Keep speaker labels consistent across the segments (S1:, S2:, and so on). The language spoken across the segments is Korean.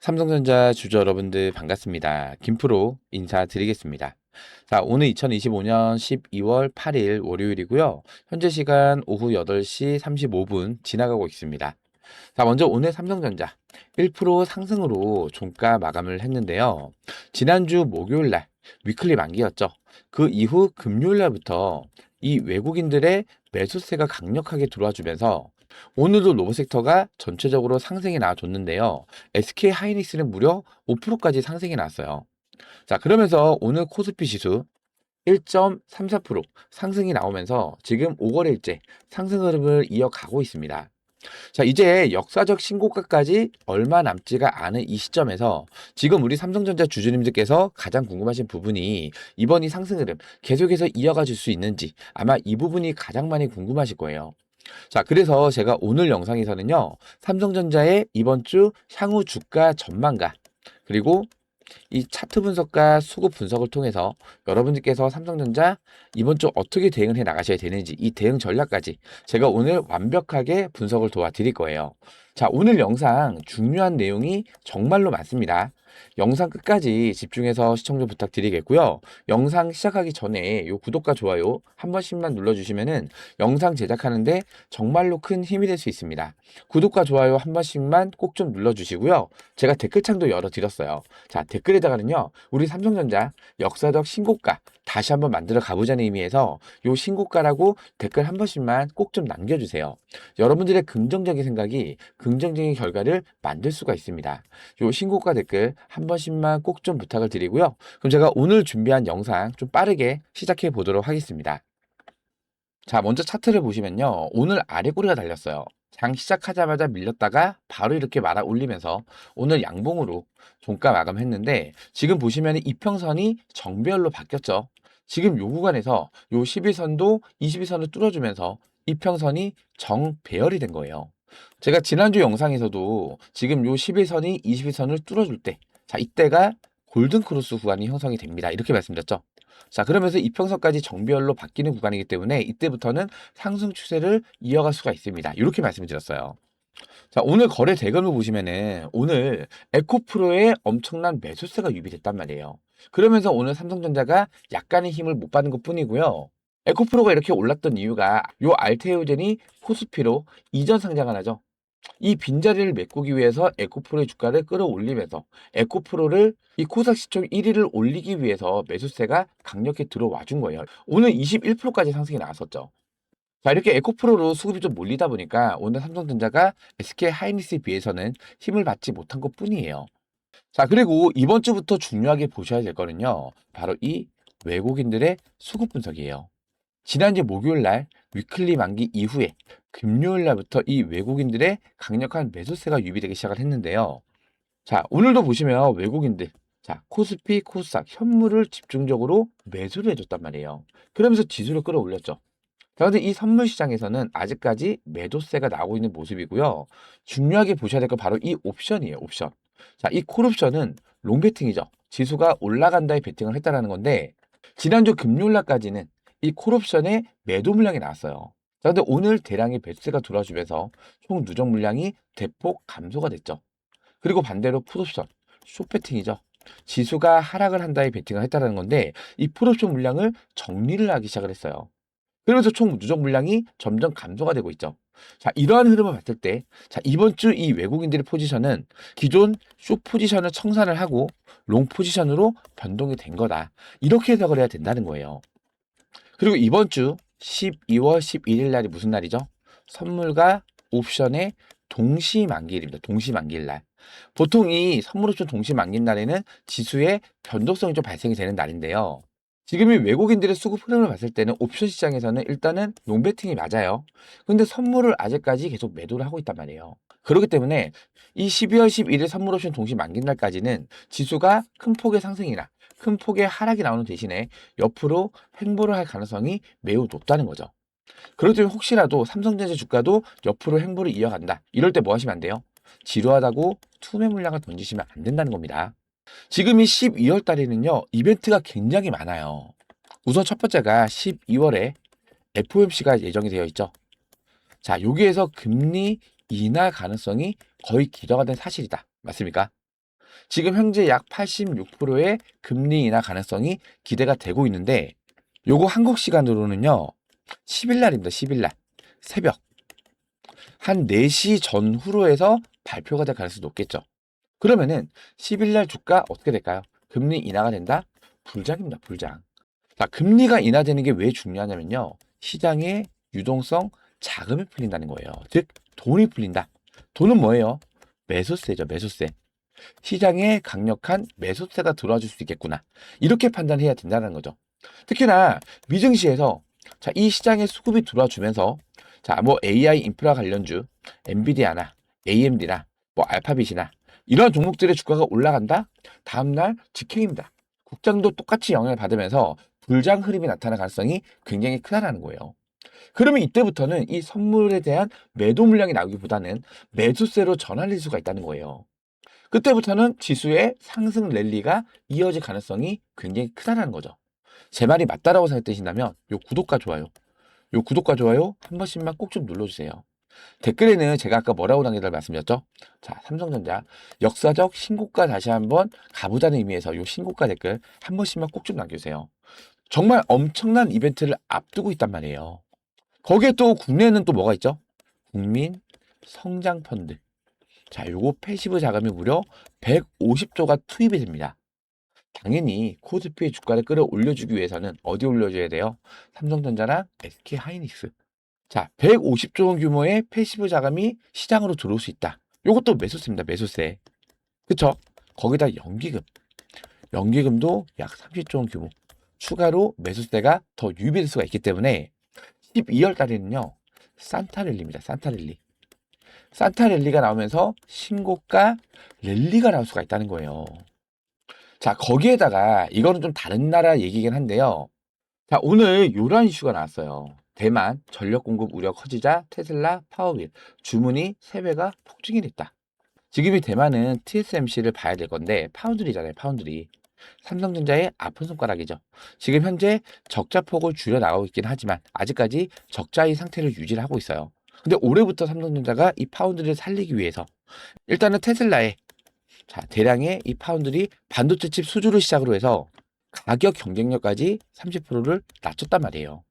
S1: 삼성전자 주주 여러분들 반갑습니다. 김프로 인사드리겠습니다. 자, 오늘 2025년 12월 8일 월요일이고요. 현재 시간 오후 8시 35분 지나가고 있습니다. 자, 먼저 오늘 삼성전자 1% 상승으로 종가 마감을 했는데요. 지난주 목요일 날 위클리 만기였죠. 그 이후 금요일 날부터 이 외국인들의 매수세가 강력하게 들어와 주면서 오늘도 로봇섹터가 전체적으로 상승이 나와줬는데요. SK 하이닉스는 무려 5%까지 상승이 나왔어요. 자, 그러면서 오늘 코스피 지수 1.34% 상승이 나오면서 지금 5거래일째 상승 흐름을 이어가고 있습니다. 자, 이제 역사적 신고가까지 얼마 남지가 않은 이 시점에서 지금 우리 삼성전자 주주님들께서 가장 궁금하신 부분이 이번 이 상승 흐름 계속해서 이어가 줄수 있는지 아마 이 부분이 가장 많이 궁금하실 거예요. 자, 그래서 제가 오늘 영상에서는요, 삼성전자의 이번 주 향후 주가 전망과 그리고 이 차트 분석과 수급 분석을 통해서 여러분들께서 삼성전자 이번 주 어떻게 대응을 해 나가셔야 되는지 이 대응 전략까지 제가 오늘 완벽하게 분석을 도와드릴 거예요. 자, 오늘 영상 중요한 내용이 정말로 많습니다. 영상 끝까지 집중해서 시청 좀 부탁드리겠고요. 영상 시작하기 전에 요 구독과 좋아요 한 번씩만 눌러주시면은 영상 제작하는데 정말로 큰 힘이 될 수 있습니다. 구독과 좋아요 한 번씩만 꼭 좀 눌러주시고요. 제가 댓글창도 열어드렸어요. 자, 댓글에다가는요, 우리 삼성전자 역사적 신고가 다시 한번 만들어 가보자는 의미에서 요 신고가라고 댓글 한 번씩만 꼭 좀 남겨주세요. 여러분들의 긍정적인 생각이 긍정적인 결과를 만들 수가 있습니다. 요 신고가 댓글 한 번씩만 꼭 좀 부탁을 드리고요. 그럼 제가 오늘 준비한 영상 좀 빠르게 시작해 보도록 하겠습니다. 자, 먼저 차트를 보시면요. 오늘 아래 꼬리가 달렸어요. 장 시작하자마자 밀렸다가 바로 이렇게 말아 올리면서 오늘 양봉으로 종가 마감했는데 지금 보시면 이평선이 정배열로 바뀌었죠. 지금 요 구간에서 요 11선도 22선을 뚫어주면서 이평선이 정배열이 된 거예요. 제가 지난주 영상에서도 지금 요 11선이 22선을 뚫어줄 때, 자, 이때가 골든크로스 구간이 형성이 됩니다. 이렇게 말씀드렸죠. 자, 그러면서 이평선까지 정배열로 바뀌는 구간이기 때문에 이때부터는 상승 추세를 이어갈 수가 있습니다. 이렇게 말씀을 드렸어요. 자, 오늘 거래 대금을 보시면은 오늘 에코프로에 엄청난 매수세가 유입됐단 말이에요. 그러면서 오늘 삼성전자가 약간의 힘을 못 받는 것 뿐이고요. 에코프로가 이렇게 올랐던 이유가 요 알테오젠이 코스피로 이전 상장을 하죠. 이 빈자리를 메꾸기 위해서 에코프로의 주가를 끌어올리면서 에코프로를 이 코스닥 시총 1위를 올리기 위해서 매수세가 강력히 들어와 준 거예요. 오늘 21%까지 상승이 나왔었죠. 자, 이렇게 에코프로로 수급이 좀 몰리다 보니까 오늘 삼성전자가 SK 하이닉스에 비해서는 힘을 받지 못한 것 뿐이에요. 자, 그리고 이번 주부터 중요하게 보셔야 될 거는요. 바로 이 외국인들의 수급 분석이에요. 지난주 목요일 날 위클리 만기 이후에 금요일 날부터 이 외국인들의 강력한 매수세가 유입되기 시작을 했는데요. 자, 오늘도 보시면 외국인들, 자, 코스피, 코스닥, 현물을 집중적으로 매수를 해줬단 말이에요. 그러면서 지수를 끌어올렸죠. 자, 근데 이 선물 시장에서는 아직까지 매도세가 나오고 있는 모습이고요. 중요하게 보셔야 될 건 바로 이 옵션이에요, 옵션. 자, 이 콜옵션은 롱베팅이죠. 지수가 올라간다에 베팅을 했다라는 건데, 지난주 금요일 날까지는 이 콜옵션에 매도 물량이 나왔어요. 자, 근데 오늘 대량의 매수세가 들어와주면서 총 누적 물량이 대폭 감소가 됐죠. 그리고 반대로 풋옵션, 숏베팅이죠. 지수가 하락을 한다에 베팅을 했다는 건데, 이 풋옵션 물량을 정리를 하기 시작을 했어요. 그러면서 총 누적 물량이 점점 감소가 되고 있죠. 자, 이러한 흐름을 봤을 때, 자, 이번 주 이 외국인들의 포지션은 기존 숏 포지션을 청산을 하고 롱 포지션으로 변동이 된 거다. 이렇게 해석을 해야 된다는 거예요. 그리고 이번 주 12월 11일 날이 무슨 날이죠? 선물과 옵션의 동시 만기일입니다. 동시 만기일 날. 보통 이 선물 옵션 동시 만기일 날에는 지수의 변동성이 좀 발생이 되는 날인데요. 지금 이 외국인들의 수급 흐름을 봤을 때는 옵션 시장에서는 일단은 롱베팅이 맞아요. 근데 선물을 아직까지 계속 매도를 하고 있단 말이에요. 그렇기 때문에 이 12월 11일 선물 옵션 동시 만기 날까지는 지수가 큰 폭의 상승이나 큰 폭의 하락이 나오는 대신에 옆으로 횡보를 할 가능성이 매우 높다는 거죠. 때문에 혹시라도 삼성전자 주가도 옆으로 횡보를 이어간다. 이럴 때 뭐 하시면 안 돼요? 지루하다고 투매 물량을 던지시면 안 된다는 겁니다. 지금 이 12월 달에는요, 이벤트가 굉장히 많아요. 우선 첫 번째가 12월에 FOMC가 예정이 되어 있죠. 자, 여기에서 금리 인하 가능성이 거의 기저가 된 사실이다. 맞습니까? 지금 현재 약 86%의 금리 인하 가능성이 기대가 되고 있는데 요거 한국 시간으로는요. 10일 날입니다. 10일 날. 새벽 한 4시 전후로 해서 발표가 될 가능성이 높겠죠. 그러면은 10일 날 주가 어떻게 될까요? 금리 인하가 된다? 불장입니다. 불장. 자, 금리가 인하되는 게 왜 중요하냐면요. 시장의 유동성 자금이 풀린다는 거예요. 즉 돈이 풀린다. 돈은 뭐예요? 매수세죠. 매수세. 시장에 강력한 매수세가 들어와 줄 수 있겠구나. 이렇게 판단해야 된다는 거죠. 특히나 미증시에서 자, 이 시장에 수급이 들어와 주면서 자, 뭐 AI 인프라 관련주, 엔비디아나 AMD나 뭐 알파빗이나 이런 종목들의 주가가 올라간다? 다음날 직행입니다. 국장도 똑같이 영향을 받으면서 불장 흐름이 나타날 가능성이 굉장히 크다라는 거예요. 그러면 이때부터는 이 선물에 대한 매도 물량이 나오기보다는 매수세로 전환할 수가 있다는 거예요. 그때부터는 지수의 상승 랠리가 이어질 가능성이 굉장히 크다는 거죠. 제 말이 맞다라고 생각되신다면 요 구독과 좋아요, 요 구독과 좋아요 한 번씩만 꼭 좀 눌러주세요. 댓글에는 제가 아까 뭐라고 남기다를 말씀드렸죠? 자, 삼성전자 역사적 신고가 다시 한번 가보자는 의미에서 요 신고가 댓글 한 번씩만 꼭 좀 남겨주세요. 정말 엄청난 이벤트를 앞두고 있단 말이에요. 거기에 또 국내에는 또 뭐가 있죠? 국민 성장 펀드. 자, 요거 패시브 자금이 무려 150조가 투입이 됩니다. 당연히 코스피의 주가를 끌어올려주기 위해서는 어디 올려줘야 돼요? 삼성전자랑 SK 하이닉스. 자, 150조 원 규모의 패시브 자금이 시장으로 들어올 수 있다. 요것도 매수세입니다. 매수세. 그쵸? 거기다 연기금. 연기금도 약 30조 원 규모. 추가로 매수세가 더 유입될 수가 있기 때문에 12월 달에는요. 산타랠리입니다. 산타랠리. 산타 랠리가 나오면서 신고가 랠리가 나올 수가 있다는 거예요. 자, 거기에다가 이거는 좀 다른 나라 얘기긴 한데요. 자, 오늘 요런 이슈가 나왔어요. 대만 전력 공급 우려 커지자 테슬라 파워빌 주문이 3배가 폭증이 됐다. 지금 이 대만은 TSMC를 봐야 될 건데 파운드리잖아요. 파운드리. 삼성전자의 아픈 손가락이죠. 지금 현재 적자 폭을 줄여 나가고 있긴 하지만 아직까지 적자의 상태를 유지를 하고 있어요. 근데 올해부터 삼성전자가 이 파운드를 살리기 위해서 일단은 테슬라의 자, 대량의 이 파운드리 반도체 칩 수주를 시작으로 해서 가격 경쟁력까지 30%를 낮췄단 말이에요.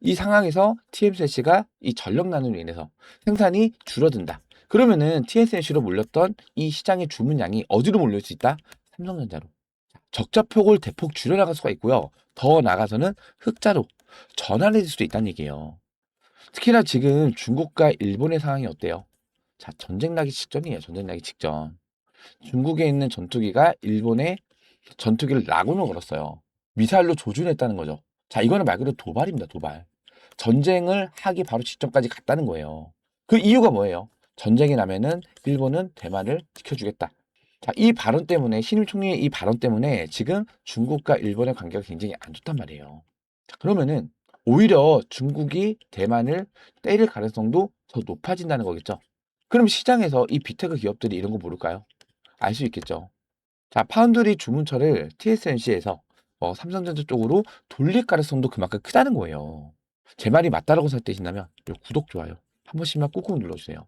S1: 이 상황에서 TSMC가 이 전력 난으로 인해서 생산이 줄어든다. 그러면은 TSMC로 몰렸던 이 시장의 주문량이 어디로 몰릴 수 있다? 삼성전자로. 적자 폭을 대폭 줄여나갈 수가 있고요. 더 나가서는 흑자로 전환해질 수도 있다는 얘기예요. 특히나 지금 중국과 일본의 상황이 어때요? 자, 전쟁 나기 직전이에요. 전쟁 나기 직전. 중국에 있는 전투기가 일본의 전투기를 라군을 걸었어요. 미사일로 조준했다는 거죠. 자, 이거는 말 그대로 도발입니다. 도발. 전쟁을 하기 바로 직전까지 갔다는 거예요. 그 이유가 뭐예요? 전쟁이 나면은 일본은 대만을 지켜주겠다. 자, 이 발언 때문에 신임 총리의 이 발언 때문에 지금 중국과 일본의 관계가 굉장히 안 좋단 말이에요. 자, 그러면은 오히려 중국이 대만을 때릴 가능성도 더 높아진다는 거겠죠. 그럼 시장에서 이 비테크 기업들이 이런 거 모를까요? 알 수 있겠죠. 자, 파운드리 주문처를 TSMC에서 어, 삼성전자 쪽으로 돌릴 가능성도 그만큼 크다는 거예요. 제 말이 맞다라고 생각되신다면 요 구독, 좋아요 한 번씩만 꾹꾹 눌러주세요.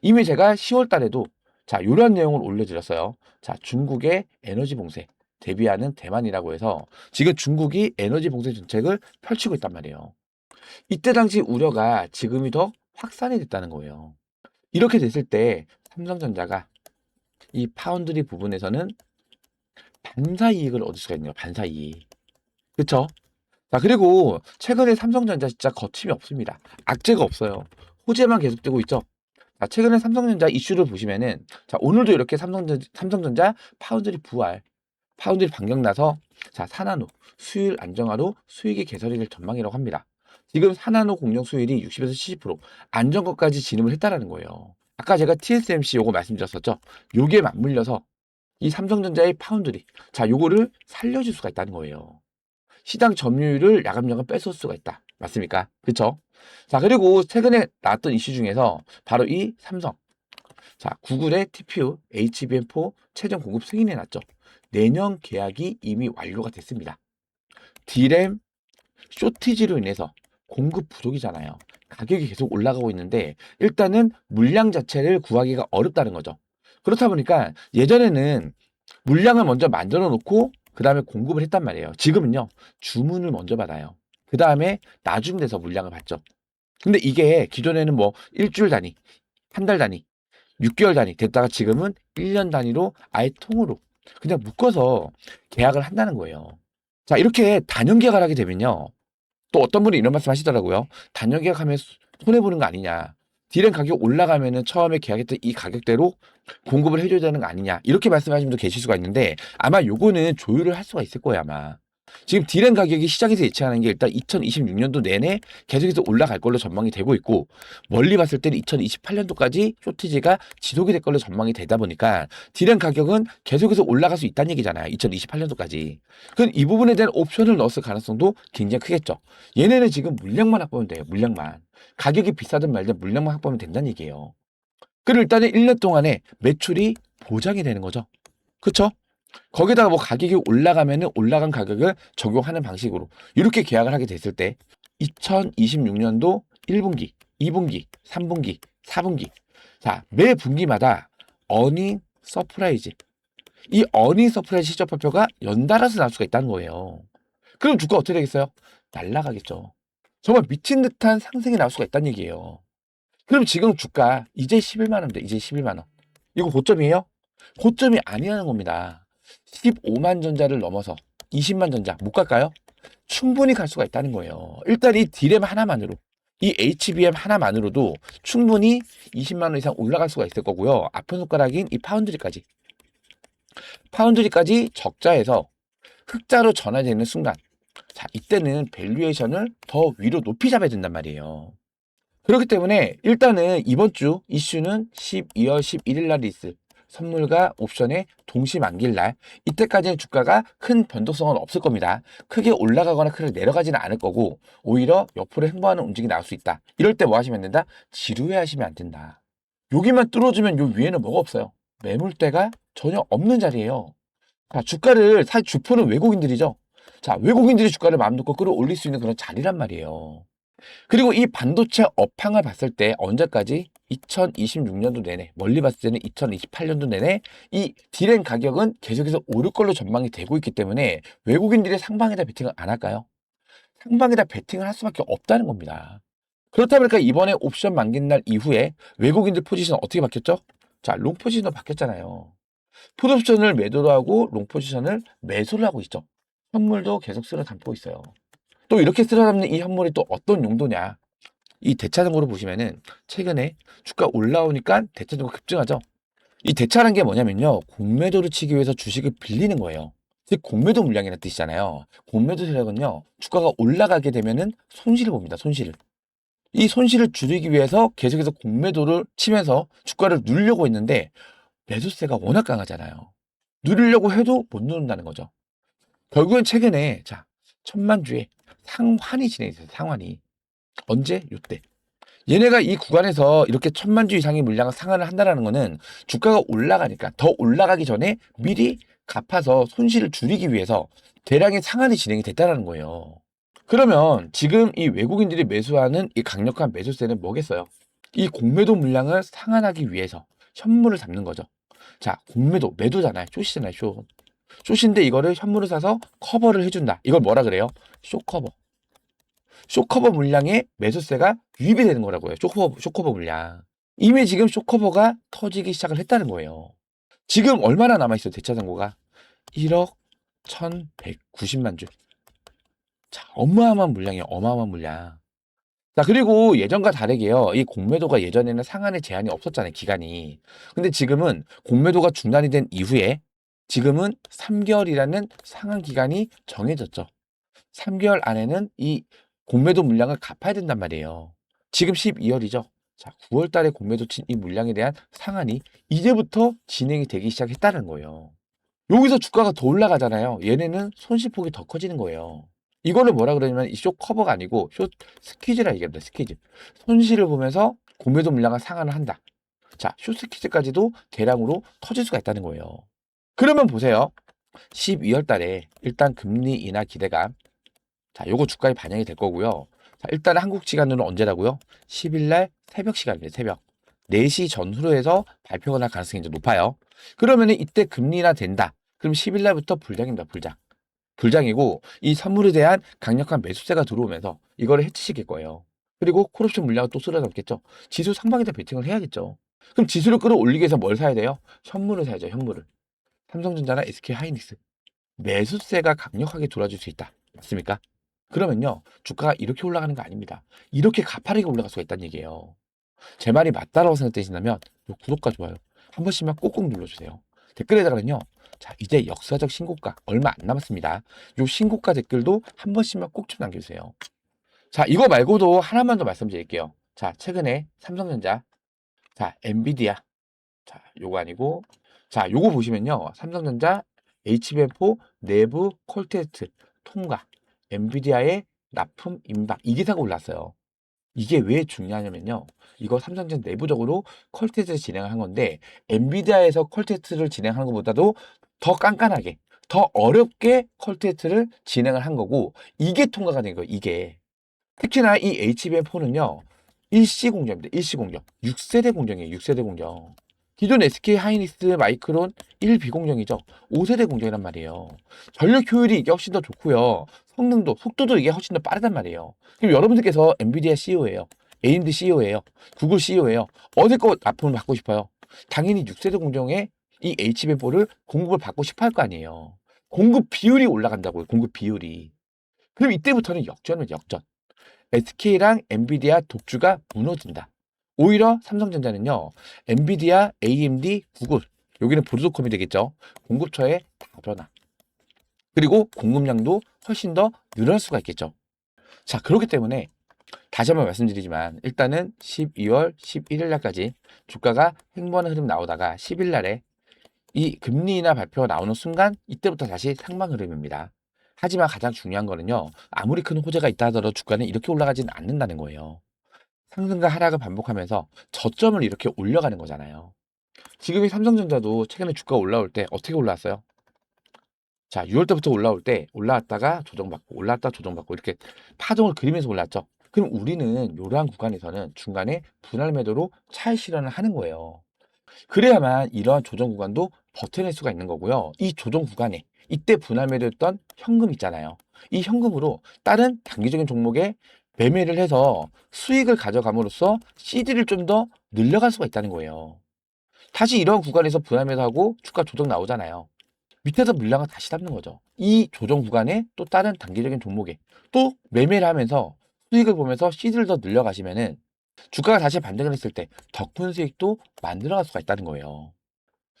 S1: 이미 제가 10월 달에도 자, 이런 내용을 올려드렸어요. 자, 중국의 에너지 봉쇄 대비하는 대만이라고 해서 지금 중국이 에너지 봉쇄 정책을 펼치고 있단 말이에요. 이때 당시 우려가 지금이 더 확산이 됐다는 거예요. 이렇게 됐을 때 삼성전자가 이 파운드리 부분에서는 반사 이익을 얻을 수가 있네요. 반사 이익. 그쵸? 자, 그리고 최근에 삼성전자 진짜 거침이 없습니다. 악재가 없어요. 호재만 계속되고 있죠. 자, 최근에 삼성전자 이슈를 보시면은 자, 오늘도 이렇게 삼성전자, 삼성전자 파운드리 부활, 파운드리 반격 나서 자, 사나노 수율 안정화로 수익의 개선이 될 전망이라고 합니다. 지금 사나노 공정 수율이 60에서 70% 안정화까지 진입을 했다라는 거예요. 아까 제가 TSMC 요거 말씀드렸었죠. 요게 맞물려서 이 삼성전자의 파운드리 자, 요거를 살려줄 수가 있다는 거예요. 시장 점유율을 야금야금 뺏을 수가 있다. 맞습니까? 그쵸? 자, 그리고 최근에 나왔던 이슈 중에서 바로 이 삼성. 자, 구글의 TPU HBM4 최종 공급 승인해 놨죠. 내년 계약이 이미 완료가 됐습니다. D램 쇼티지로 인해서 공급 부족이잖아요. 가격이 계속 올라가고 있는데 일단은 물량 자체를 구하기가 어렵다는 거죠. 그렇다 보니까 예전에는 물량을 먼저 만들어 놓고 그 다음에 공급을 했단 말이에요. 지금은요, 주문을 먼저 받아요. 그 다음에 나중 돼서 물량을 받죠. 근데 이게 기존에는 뭐 일주일 단위, 한 달 단위, 6개월 단위 됐다가 지금은 1년 단위로 아예 통으로 그냥 묶어서 계약을 한다는 거예요. 자, 이렇게 단연 계약을 하게 되면요. 또 어떤 분이 이런 말씀 하시더라고요. 단연 계약하면 손해보는 거 아니냐. 디램 가격 올라가면은 처음에 계약했던 이 가격대로 공급을 해줘야 되는 거 아니냐. 이렇게 말씀하시는 분도 계실 수가 있는데 아마 요거는 조율을 할 수가 있을 거예요, 아마. 지금 디램 가격이 시장에서 예측하는 게 일단 2026년도 내내 계속해서 올라갈 걸로 전망이 되고 있고 멀리 봤을 때는 2028년도까지 쇼티지가 지속이 될 걸로 전망이 되다 보니까 디램 가격은 계속해서 올라갈 수 있다는 얘기잖아요. 2028년도까지. 그럼 이 부분에 대한 옵션을 넣었을 가능성도 굉장히 크겠죠. 얘네는 지금 물량만 확보하면 돼요. 물량만. 가격이 비싸든 말든 물량만 확보하면 된다는 얘기예요. 그리고 일단은 1년 동안에 매출이 보장이 되는 거죠. 그쵸? 거기다가 뭐 가격이 올라가면은 올라간 가격을 적용하는 방식으로 이렇게 계약을 하게 됐을 때 2026년도 1분기, 2분기, 3분기, 4분기 자, 매 분기마다 어닝 서프라이즈 이 어닝 서프라이즈 실적 발표가 연달아서 나올 수가 있다는 거예요. 그럼 주가 어떻게 되겠어요? 날라가겠죠. 정말 미친 듯한 상승이 나올 수가 있다는 얘기예요. 그럼 지금 주가 이제 11만 원인데 이제 11만 원. 이거 고점이에요? 고점이 아니라는 겁니다. 15만 전자를 넘어서 20만 전자 못 갈까요? 충분히 갈 수가 있다는 거예요. 일단 이 디램 하나만으로 이 HBM 하나만으로도 충분히 20만 원 이상 올라갈 수가 있을 거고요. 아픈 손가락인 이 파운드리까지 파운드리까지 적자에서 흑자로 전환되는 순간 자 이때는 밸류에이션을 더 위로 높이 잡아야 된단 말이에요. 그렇기 때문에 일단은 이번 주 이슈는 12월 11일 날 있을 선물과 옵션의 동시 만기일 날 이때까지는 주가가 큰 변동성은 없을 겁니다. 크게 올라가거나 크게 내려가지는 않을 거고 오히려 옆으로 행보하는 움직임이 나올 수 있다. 이럴 때 뭐 하시면 된다? 지루해 하시면 안 된다. 여기만 뚫어주면 요 위에는 뭐가 없어요. 매물대가 전혀 없는 자리예요. 자, 주가를 사실 주포는 외국인들이죠. 자, 외국인들이 주가를 마음 놓고 끌어올릴 수 있는 그런 자리란 말이에요. 그리고 이 반도체 업황을 봤을 때 언제까지 2026년도 내내 멀리 봤을 때는 2028년도 내내 이 디램 가격은 계속해서 오를 걸로 전망이 되고 있기 때문에 외국인들이 상방에다 베팅을 안 할까요? 상방에다 베팅을 할 수밖에 없다는 겁니다. 그렇다 보니까 이번에 옵션 만긴 날 이후에 외국인들 포지션 어떻게 바뀌었죠? 자, 롱 포지션으로 바뀌었잖아요. 풋옵션을 매도로 하고 롱 포지션을 매수를 하고 있죠. 현물도 계속 쓸어 담고 있어요. 또 이렇게 쓸어 담는 이 현물이 또 어떤 용도냐? 이 대차증으로 보시면은 최근에 주가 올라오니까 대차증고 급증하죠. 이 대차라는 게 뭐냐면요. 공매도를 치기 위해서 주식을 빌리는 거예요. 즉 공매도 물량이라는 뜻이잖아요. 공매도 세력은요. 주가가 올라가게 되면은 손실을 봅니다. 손실을. 이 손실을 줄이기 위해서 계속해서 공매도를 치면서 주가를 누르려고 했는데 매수세가 워낙 강하잖아요. 누리려고 해도 못 누른다는 거죠. 결국엔 최근에 자 천만 주에 상환이 진행됐어요. 상환이 언제? 요때. 얘네가 이 구간에서 이렇게 천만 주 이상의 물량을 상환을 한다는 거는 주가가 올라가니까 더 올라가기 전에 미리 갚아서 손실을 줄이기 위해서 대량의 상환이 진행이 됐다는 거예요. 그러면 지금 이 외국인들이 매수하는 이 강력한 매수세는 뭐겠어요? 이 공매도 물량을 상환하기 위해서 현물을 잡는 거죠. 자, 공매도, 매도잖아요. 쇼시잖아요, 쇼. 쇼시인데 이거를 현물을 사서 커버를 해준다. 이걸 뭐라 그래요? 쇼커버. 쇼커버 물량에 매수세가 유입이 되는 거라고요. 쇼커버, 쇼커버 물량. 이미 지금 쇼커버가 터지기 시작을 했다는 거예요. 지금 얼마나 남아있어요, 대차장고가? 1억 1190만 주. 자, 어마어마한 물량이에요, 어마어마한 물량. 자, 그리고 예전과 다르게요. 이 공매도가 예전에는 상한의 제한이 없었잖아요, 기간이. 근데 지금은 공매도가 중단이 된 이후에 지금은 3개월이라는 상한 기간이 정해졌죠. 3개월 안에는 이 공매도 물량을 갚아야 된단 말이에요. 지금 12월이죠. 자, 9월 달에 공매도 친 이 물량에 대한 상한이 이제부터 진행이 되기 시작했다는 거예요. 여기서 주가가 더 올라가잖아요. 얘네는 손실폭이 더 커지는 거예요. 이거를 뭐라 그러냐면 이쇼 커버가 아니고 쇼 스퀴즈라 얘기합니다. 스퀴즈. 손실을 보면서 공매도 물량을 상한을 한다. 자, 쇼 스퀴즈까지도 대량으로 터질 수가 있다는 거예요. 그러면 보세요. 12월 달에 일단 금리 인하 기대감. 자, 요거 주가에 반영이 될 거고요. 자, 일단 한국 시간으로 언제라고요? 10일 날 새벽 시간이에요, 새벽. 4시 전후로 해서 발표가 날 가능성이 이제 높아요. 그러면은 이때 금리나 된다. 그럼 10일 날부터 불장입니다. 불장. 불장이고 이 선물에 대한 강력한 매수세가 들어오면서 이거를 해치시킬 거예요. 그리고 콜옵션 물량은 또 쓰러졌겠죠. 지수 상방에다 베팅을 해야겠죠. 그럼 지수를 끌어올리기 위해서 뭘 사야 돼요? 현물을 사야죠. 현물을. 삼성전자나 SK 하이닉스. 매수세가 강력하게 돌아줄 수 있다. 맞습니까? 그러면요. 주가가 이렇게 올라가는 거 아닙니다. 이렇게 가파르게 올라갈 수가 있다는 얘기예요. 제 말이 맞다라고 생각되신다면 요 구독과 좋아요 한 번씩만 꼭꼭 눌러주세요. 댓글에다가는요. 자 이제 역사적 신고가 얼마 안 남았습니다. 요 신고가 댓글도 한 번씩만 꼭 좀 남겨주세요. 자 이거 말고도 하나만 더 말씀드릴게요. 자 최근에 삼성전자, 자 엔비디아, 자 요거 아니고 자 요거 보시면요. 삼성전자 HBM4 내부 콜 테스트 통과 엔비디아의 납품 임박 이 기사가 올랐어요. 이게 왜 중요하냐면요. 이거 삼성전자 내부적으로 컬테스트를 진행을 한 건데 엔비디아에서 컬테스트를 진행하는 것보다도 더 깐깐하게 더 어렵게 컬테스트를 진행을 한 거고 이게 통과가 된 거예요. 이게 특히나 이 HBM4는요. 일시 공정입니다. 일시 공정. 6세대 공정이에요. 6세대 공정. 기존 SK 하이닉스 마이크론 1비공정이죠. 5세대 공정이란 말이에요. 전력 효율이 이게 훨씬 더 좋고요. 성능도, 속도도 이게 훨씬 더 빠르단 말이에요. 그럼 여러분들께서 엔비디아 CEO예요. AMD CEO예요. 구글 CEO예요. 어디 거 납품을 받고 싶어요? 당연히 6세대 공정에 이 HBM4를 공급을 받고 싶어 할 거 아니에요. 공급 비율이 올라간다고요. 공급 비율이. 그럼 이때부터는 역전은 역전. SK랑 엔비디아 독주가 무너진다. 오히려 삼성전자는요. 엔비디아, AMD, 구글 여기는 보르도컴이 되겠죠. 공급처의 다변화. 그리고 공급량도 훨씬 더 늘어날 수가 있겠죠. 자, 그렇기 때문에 다시 한번 말씀드리지만 일단은 12월 11일 날까지 주가가 횡보하는 흐름 나오다가 10일 날에 이 금리 인하 발표가 나오는 순간 이때부터 다시 상방 흐름입니다. 하지만 가장 중요한 거는요. 아무리 큰 호재가 있다 하더라도 주가는 이렇게 올라가지는 않는다는 거예요. 상승과 하락을 반복하면서 저점을 이렇게 올려가는 거잖아요. 지금 이 삼성전자도 최근에 주가 올라올 때 어떻게 올라왔어요? 자, 6월 때부터 올라올 때 올라왔다가 조정받고 올라왔다 조정받고 이렇게 파동을 그리면서 올랐죠. 그럼 우리는 이러한 구간에서는 중간에 분할 매도로 차익 실현을 하는 거예요. 그래야만 이러한 조정 구간도 버텨낼 수가 있는 거고요. 이 조정 구간에 이때 분할 매도했던 현금 있잖아요. 이 현금으로 다른 단기적인 종목에 매매를 해서 수익을 가져감으로써 CD를 좀 더 늘려갈 수가 있다는 거예요. 다시 이런 구간에서 분할 매도 하고 주가 조정 나오잖아요. 밑에서 물량을 다시 잡는 거죠. 이 조정 구간에 또 다른 단기적인 종목에 또 매매를 하면서 수익을 보면서 CD를 더 늘려가시면은 주가가 다시 반등을 했을 때 더 큰 수익도 만들어갈 수가 있다는 거예요.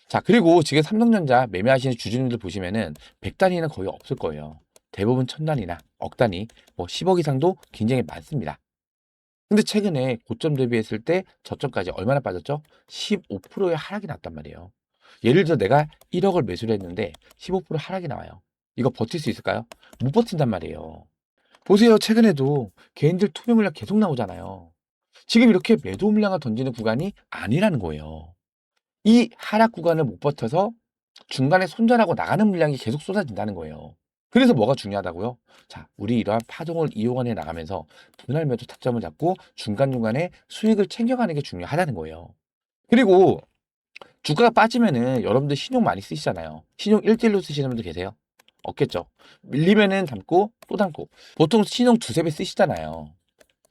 S1: 자, 그리고 지금 삼성전자 매매하시는 주주님들 보시면은 100단위는 거의 없을 거예요. 대부분 1000단위나 억 단위, 뭐 10억 이상도 굉장히 많습니다. 근데 최근에 고점 대비했을 때 저점까지 얼마나 빠졌죠? 15%의 하락이 났단 말이에요. 예를 들어 내가 1억을 매수를 했는데 15% 하락이 나와요. 이거 버틸 수 있을까요? 못 버틴단 말이에요. 보세요. 최근에도 개인들 투매 물량 계속 나오잖아요. 지금 이렇게 매도 물량을 던지는 구간이 아니라는 거예요. 이 하락 구간을 못 버텨서 중간에 손절하고 나가는 물량이 계속 쏟아진다는 거예요. 그래서 뭐가 중요하다고요? 자, 우리 이러한 파동을 이용해 나가면서 분할 매도 타점을 잡고 중간중간에 수익을 챙겨가는 게 중요하다는 거예요. 그리고 주가가 빠지면은 여러분들 신용 많이 쓰시잖아요. 신용 1대1로 쓰시는 분들 계세요? 없겠죠. 밀리면은 담고 또 담고. 보통 신용 두세 배 쓰시잖아요.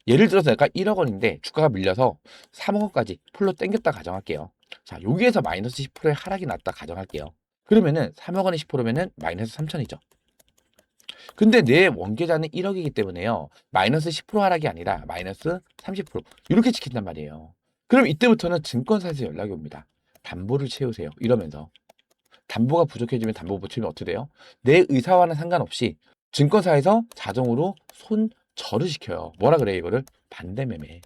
S1: 예를 들어서 내가 1억 원인데 주가가 밀려서 3억 원까지 풀로 땡겼다 가정할게요. 자, 여기에서 마이너스 10%의 하락이 났다 가정할게요. 그러면은 3억 원에 10%면은 마이너스 3천이죠. 근데 내 원계좌는 1억이기 때문에요. 마이너스 10% 하락이 아니라 마이너스 30% 이렇게 지킨단 말이에요. 그럼 이때부터는 증권사에서 연락이 옵니다. 담보를 채우세요. 이러면서 담보가 부족해지면 담보 못 채우면 어떻게 돼요? 내 의사와는 상관없이 증권사에서 자동으로 손절을 시켜요. 뭐라 그래 이거를 반대 매매.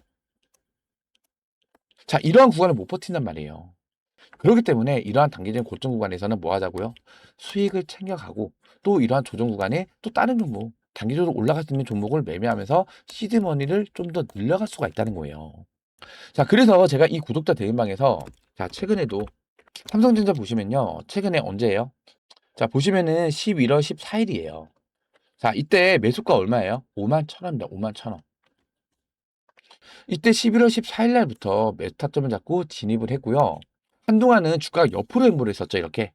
S1: 자 이러한 구간을 못 버틴단 말이에요. 그렇기 때문에 이러한 단기적인 고점 구간에서는 뭐 하자고요? 수익을 챙겨가고 또 이러한 조정 구간에 또 다른 종목 단기적으로 올라갈 수 있는 종목을 매매하면서 시드머니를 좀 더 늘려갈 수가 있다는 거예요. 자 그래서 제가 이 구독자 대인방에서 자 최근에도 삼성전자 보시면요 최근에 언제예요? 자 보시면은 11월 14일이에요. 자 이때 매수가 얼마예요? 5만 천 원입니다. 5만 천 원. 이때 11월 14일 날부터 매수 타점을 잡고 진입을 했고요. 한동안은 주가가 옆으로 행보를 했었죠, 이렇게.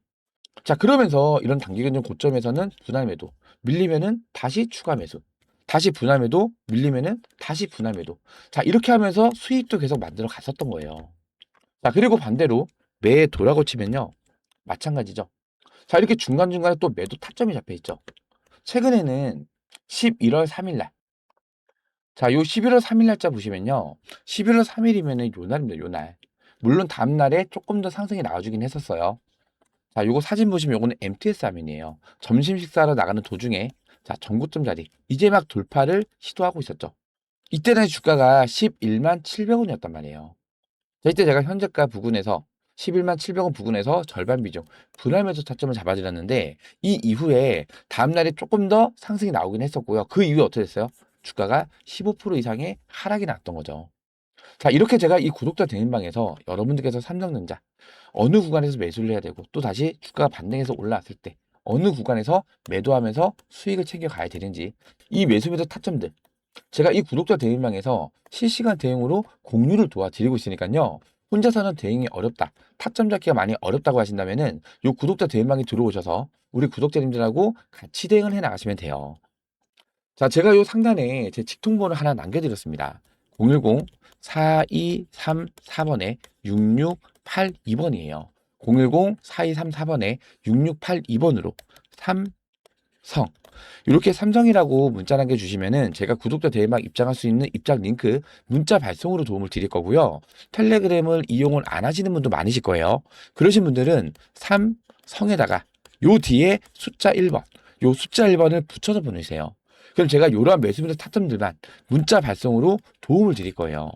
S1: 자, 그러면서 이런 단기 견적 고점에서는 분할 매도, 밀리면은 다시 추가 매수, 다시 분할 매도, 밀리면은 다시 분할 매도. 자, 이렇게 하면서 수익도 계속 만들어 갔었던 거예요. 자, 그리고 반대로 매에 돌아고 치면요. 마찬가지죠. 자, 이렇게 중간중간에 또 매도 타점이 잡혀 있죠. 최근에는 11월 3일 날. 자, 요 11월 3일 날짜 보시면요. 11월 3일이면은 요 날입니다, 요 날. 물론 다음 날에 조금 더 상승이 나와주긴 했었어요. 자, 요거 사진 보시면 요거는 MTS 화면이에요. 점심 식사하러 나가는 도중에 자, 전고점 자리 이제 막 돌파를 시도하고 있었죠. 이때 당시 주가가 11만 700원이었단 말이에요. 자, 이때 제가 현재가 부근에서 11만 700원 부근에서 절반 비중 분할 매수 타점을 잡아드렸는데 이 이후에 다음 날에 조금 더 상승이 나오긴 했었고요. 그 이후에 어떻게 됐어요? 주가가 15% 이상의 하락이 났던 거죠. 자, 이렇게 제가 이 구독자 대인방에서 여러분들께서 삼성전자 어느 구간에서 매수를 해야 되고 또 다시 주가가 반등해서 올라왔을 때 어느 구간에서 매도하면서 수익을 챙겨 가야 되는지 이 매수 매도 타점들 제가 이 구독자 대인방에서 실시간 대응으로 공유를 도와드리고 있으니까요. 혼자서는 대응이 어렵다. 타점 잡기가 많이 어렵다고 하신다면은 요 구독자 대인방에 들어오셔서 우리 구독자님들하고 같이 대응을 해 나가시면 돼요. 자, 제가 요 상단에 제 직통번호 하나 남겨드렸습니다. 010-4234번에 6682번이에요. 010-4234번에 6682번으로 삼성 이렇게 삼성이라고 문자 남겨주시면은 제가 구독자 대회막 입장할 수 있는 입장 링크 문자 발송으로 도움을 드릴 거고요. 텔레그램을 이용을 안 하시는 분도 많으실 거예요. 그러신 분들은 삼성에다가 요 뒤에 숫자 1번, 요 숫자 1번을 붙여서 보내세요. 그럼 제가 이러한 매수매수 타점들만 문자 발송으로 도움을 드릴 거예요.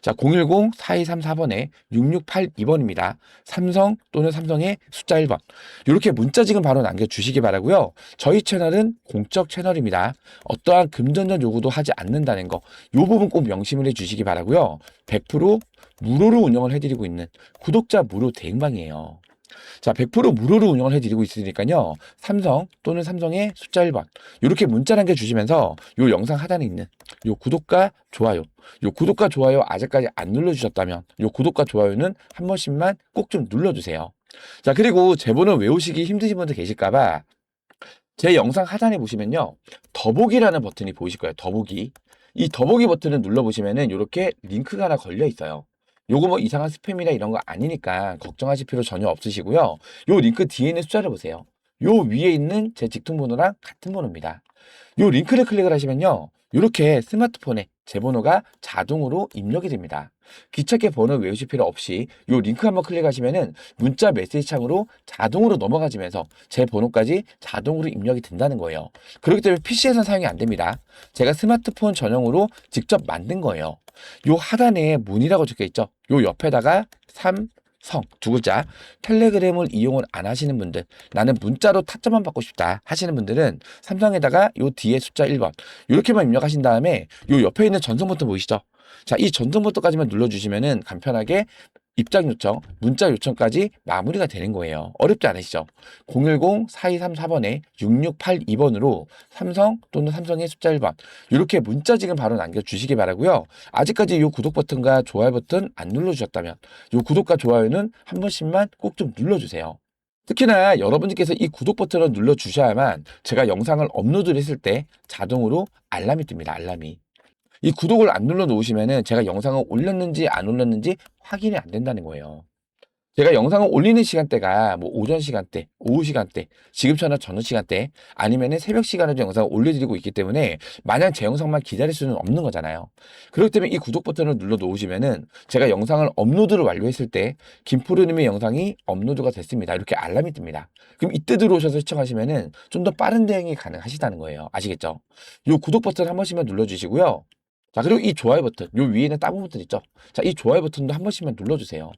S1: 자, 010-4234번에 6682번입니다. 삼성 또는 삼성의 숫자 1번. 이렇게 문자 지금 바로 남겨주시기 바라고요. 저희 채널은 공적 채널입니다. 어떠한 금전전 요구도 하지 않는다는 거. 요 부분 꼭 명심을 해주시기 바라고요. 100% 무료로 운영을 해드리고 있는 구독자 무료 대행방이에요. 자, 100% 무료로 운영을 해드리고 있으니까요. 삼성 또는 삼성의 숫자 1번. 이렇게 문자 남겨주시면서 요 영상 하단에 있는 요 구독과 좋아요. 요 구독과 좋아요 아직까지 안 눌러주셨다면 요 구독과 좋아요는 한 번씩만 꼭 좀 눌러주세요. 자, 그리고 제 번호 외우시기 힘드신 분들 계실까봐 제 영상 하단에 보시면요. 더보기라는 버튼이 보이실 거예요. 더보기. 이 더보기 버튼을 눌러보시면은 이렇게 링크가 하나 걸려 있어요. 요거 뭐 이상한 스팸이나 이런 거 아니니까 걱정하실 필요 전혀 없으시고요. 요 링크 뒤에 있는 숫자를 보세요. 요 위에 있는 제 직통 번호랑 같은 번호입니다. 요 링크를 클릭을 하시면요. 이렇게 스마트폰에 제 번호가 자동으로 입력이 됩니다. 귀찮게 번호 외우실 필요 없이 요 링크 한번 클릭하시면은 문자 메시지 창으로 자동으로 넘어가지면서 제 번호까지 자동으로 입력이 된다는 거예요. 그렇기 때문에 PC에서는 사용이 안 됩니다. 제가 스마트폰 전용으로 직접 만든 거예요. 요 하단에 문이라고 적혀 있죠. 요 옆에다가 삼 성 두 글자 텔레그램을 이용을 안 하시는 분들 나는 문자로 타점만 받고 싶다 하시는 분들은 삼성에다가 요 뒤에 숫자 1번 이렇게만 입력하신 다음에 요 옆에 있는 전송 버튼 보이시죠? 자, 이 전송 버튼까지만 눌러주시면은 간편하게 입장 요청, 문자 요청까지 마무리가 되는 거예요. 어렵지 않으시죠? 010-4234번에 6682번으로 삼성 또는 삼성의 숫자 1번 이렇게 문자 지금 바로 남겨주시기 바라고요. 아직까지 이 구독 버튼과 좋아요 버튼 안 눌러주셨다면 이 구독과 좋아요는 한 번씩만 꼭 좀 눌러주세요. 특히나 여러분들께서 이 구독 버튼을 눌러주셔야만 제가 영상을 업로드를 했을 때 자동으로 알람이 뜹니다. 알람이. 이 구독을 안 눌러 놓으시면은 제가 영상을 올렸는지 안 올렸는지 확인이 안 된다는 거예요. 제가 영상을 올리는 시간대가 뭐 오전 시간대, 오후 시간대, 지금처럼 저녁 시간대, 아니면은 새벽 시간에도 영상을 올려드리고 있기 때문에 마냥 제 영상만 기다릴 수는 없는 거잖아요. 그렇기 때문에 이 구독 버튼을 눌러 놓으시면은 제가 영상을 업로드를 완료했을 때 김프로님의 영상이 업로드가 됐습니다. 이렇게 알람이 뜹니다. 그럼 이때 들어오셔서 시청하시면은 좀 더 빠른 대응이 가능하시다는 거예요. 아시겠죠? 이 구독 버튼 한 번씩만 눌러주시고요. 자, 그리고 이 좋아요 버튼, 요 위에는 따봉 버튼 있죠? 자, 이 좋아요 버튼도 한 번씩만 눌러주세요.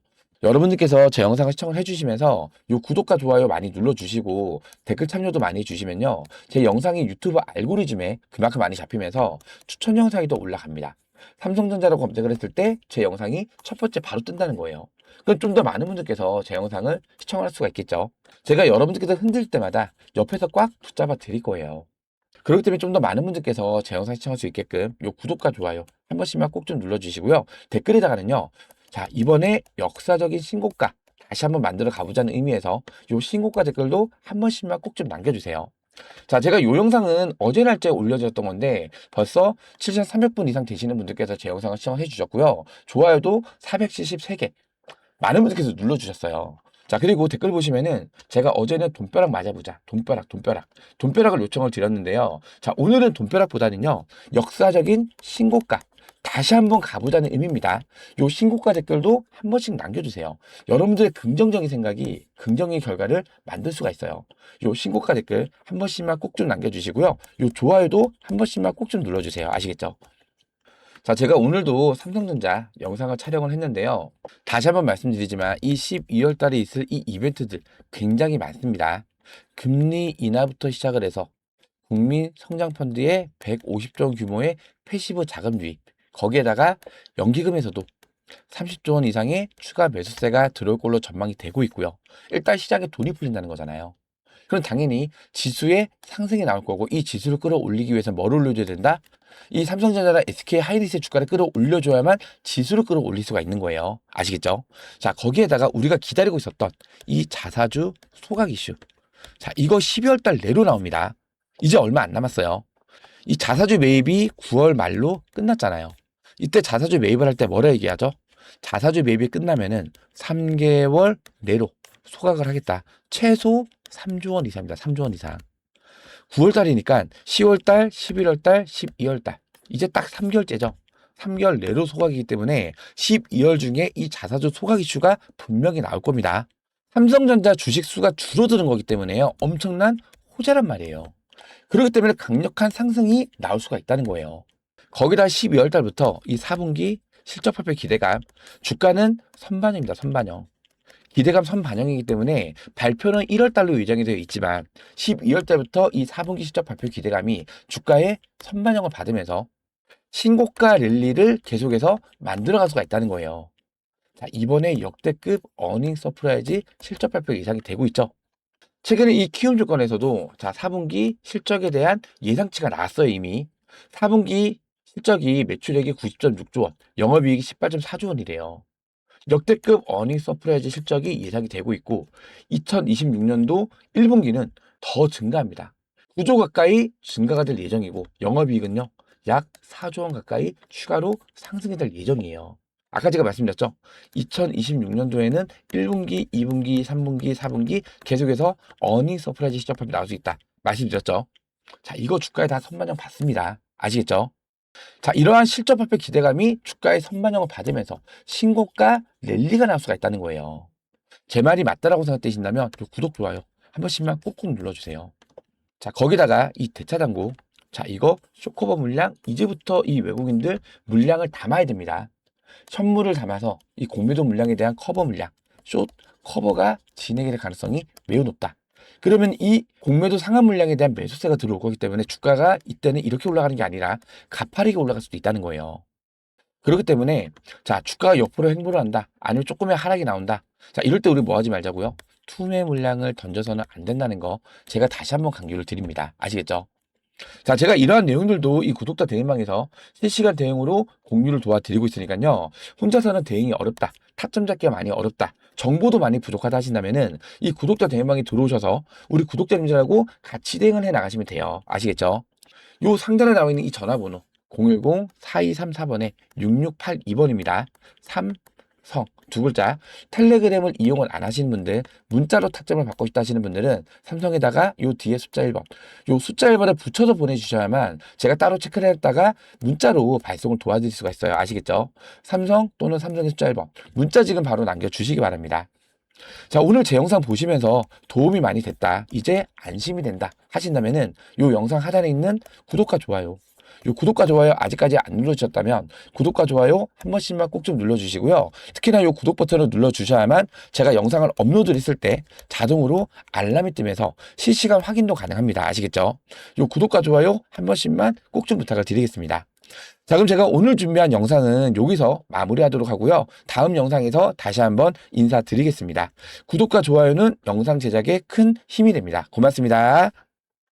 S1: 여러분들께서 제 영상을 시청을 해주시면서 요 구독과 좋아요 많이 눌러주시고 댓글 참여도 많이 해주시면요. 제 영상이 유튜브 알고리즘에 그만큼 많이 잡히면서 추천 영상이 더 올라갑니다. 삼성전자라고 검색을 했을 때 제 영상이 첫 번째 바로 뜬다는 거예요. 그럼 좀 더 많은 분들께서 제 영상을 시청할 수가 있겠죠. 제가 여러분들께서 흔들 때마다 옆에서 꽉 붙잡아 드릴 거예요. 그렇기 때문에 좀 더 많은 분들께서 제 영상 시청할 수 있게끔 요 구독과 좋아요 한 번씩만 꼭 좀 눌러주시고요. 댓글에다가는요. 자 이번에 역사적인 신고가 다시 한번 만들어 가보자는 의미에서 요 신고가 댓글도 한 번씩만 꼭 좀 남겨주세요. 자, 제가 요 영상은 어제 날짜에 올려드렸던 건데 벌써 7,300분 이상 되시는 분들께서 제 영상을 시청해 주셨고요. 좋아요도 473개. 많은 분들께서 눌러주셨어요. 자, 그리고 댓글 보시면은 제가 어제는 돈벼락 맞아보자. 돈벼락, 돈벼락. 돈벼락을 요청을 드렸는데요. 자, 오늘은 돈벼락보다는요. 역사적인 신고가. 다시 한번 가보자는 의미입니다. 요 신고가 댓글도 한 번씩 남겨주세요. 여러분들의 긍정적인 생각이 긍정의 결과를 만들 수가 있어요. 요 신고가 댓글 한 번씩만 꼭 좀 남겨주시고요. 요 좋아요도 한 번씩만 꼭 좀 눌러주세요. 아시겠죠? 자, 제가 오늘도 삼성전자 영상을 촬영을 했는데요. 다시 한번 말씀드리지만 이 12월 달에 있을 이 이벤트들 굉장히 많습니다. 금리 인하부터 시작을 해서 국민 성장 펀드의 150조 원 규모의 패시브 자금 유입, 거기에다가 연기금에서도 30조 원 이상의 추가 매수세가 들어올 걸로 전망이 되고 있고요. 일단 시장에 돈이 풀린다는 거잖아요. 그럼 당연히 지수의 상승이 나올 거고 이 지수를 끌어올리기 위해서 뭘 올려줘야 된다? 이 삼성전자나 SK 하이닉스의 주가를 끌어올려줘야만 지수를 끌어올릴 수가 있는 거예요. 아시겠죠? 자, 거기에다가 우리가 기다리고 있었던 이 자사주 소각 이슈. 자, 이거 12월 달 내로 나옵니다. 이제 얼마 안 남았어요. 이 자사주 매입이 9월 말로 끝났잖아요. 이때 자사주 매입을 할 때 뭐라 얘기하죠? 자사주 매입이 끝나면은 3개월 내로 소각을 하겠다. 최소 3조 원 이상입니다. 3조 원 이상. 9월 달이니까 10월 달, 11월 달, 12월 달. 이제 딱 3개월째죠. 3개월 내로 소각이기 때문에 12월 중에 이 자사주 소각 이슈가 분명히 나올 겁니다. 삼성전자 주식 수가 줄어드는 거기 때문에요. 엄청난 호재란 말이에요. 그렇기 때문에 강력한 상승이 나올 수가 있다는 거예요. 거기다 12월 달부터 이 4분기 실적 발표 기대감, 주가는 선반영입니다. 선반영. 기대감 선 반영이기 때문에 발표는 1월 달로 예정이 되어 있지만 12월 달부터 이 4분기 실적 발표 기대감이 주가의 선반영을 받으면서 신고가 랠리를 계속해서 만들어갈 수가 있다는 거예요. 자, 이번에 역대급 어닝 서프라이즈 실적 발표 예상이 되고 있죠. 최근에 이 키움 주권에서도 자, 4분기 실적에 대한 예상치가 나왔어요, 이미. 4분기 실적이 매출액이 90.6조 원, 영업이익이 18.4조 원이래요. 역대급 어닝 서프라이즈 실적이 예상이 되고 있고 2026년도 1분기는 더 증가합니다. 9조 가까이 증가가 될 예정이고 영업이익은요 약 4조 원 가까이 추가로 상승이 될 예정이에요. 아까 제가 말씀드렸죠. 2026년도에는 1분기, 2분기, 3분기, 4분기 계속해서 어닝 서프라이즈 실적법이 나올 수 있다. 말씀드렸죠. 자, 이거 주가에 다 선반영 받습니다. 아시겠죠? 자, 이러한 실적 발표 기대감이 주가의 선반영을 받으면서 신고가 랠리가 나올 수가 있다는 거예요. 제 말이 맞다라고 생각되신다면 요 구독, 좋아요 한 번씩만 꾹꾹 눌러주세요. 자, 거기다가 이 대차장구. 자, 이거 쇼커버 물량. 이제부터 이 외국인들 물량을 담아야 됩니다. 현물을 담아서 이 공매도 물량에 대한 커버 물량, 숏 커버가 진행이 될 가능성이 매우 높다. 그러면 이 공매도 상한 물량에 대한 매수세가 들어올 거기 때문에 주가가 이때는 이렇게 올라가는 게 아니라 가파르게 올라갈 수도 있다는 거예요. 그렇기 때문에 자 주가가 옆으로 행보를 한다. 아니면 조금의 하락이 나온다. 자 이럴 때 우리 뭐 하지 말자고요. 투매 물량을 던져서는 안 된다는 거 제가 다시 한번 강조를 드립니다. 아시겠죠? 자, 제가 이러한 내용들도 이 구독자 대응방에서 실시간 대응으로 공유를 도와드리고 있으니까요. 혼자서는 대응이 어렵다. 타점 잡기가 많이 어렵다. 정보도 많이 부족하다 하신다면은 이 구독자 대응방에 들어오셔서 우리 구독자님들하고 같이 대응을 해 나가시면 돼요. 아시겠죠? 요 상단에 나와 있는 이 전화번호 010-4234번에 6682번입니다. 3 성 두 글자. 텔레그램을 이용을 안 하시는 분들 문자로 타점을 받고 싶다 하시는 분들은 삼성에다가 요 뒤에 숫자 1번. 요 숫자 1번을 붙여서 보내주셔야만 제가 따로 체크를 했다가 문자로 발송을 도와드릴 수가 있어요. 아시겠죠? 삼성 또는 삼성의 숫자 1번. 문자 지금 바로 남겨주시기 바랍니다. 자 오늘 제 영상 보시면서 도움이 많이 됐다. 이제 안심이 된다 하신다면은 요 영상 하단에 있는 구독과 좋아요 요 구독과 좋아요 아직까지 안 눌러주셨다면 구독과 좋아요 한 번씩만 꼭 좀 눌러주시고요. 특히나 요 구독 버튼을 눌러주셔야만 제가 영상을 업로드를 했을 때 자동으로 알람이 뜨면서 실시간 확인도 가능합니다. 아시겠죠? 요 구독과 좋아요 한 번씩만 꼭 좀 부탁을 드리겠습니다. 자, 그럼 제가 오늘 준비한 영상은 여기서 마무리하도록 하고요. 다음 영상에서 다시 한번 인사드리겠습니다. 구독과 좋아요는 영상 제작에 큰 힘이 됩니다. 고맙습니다.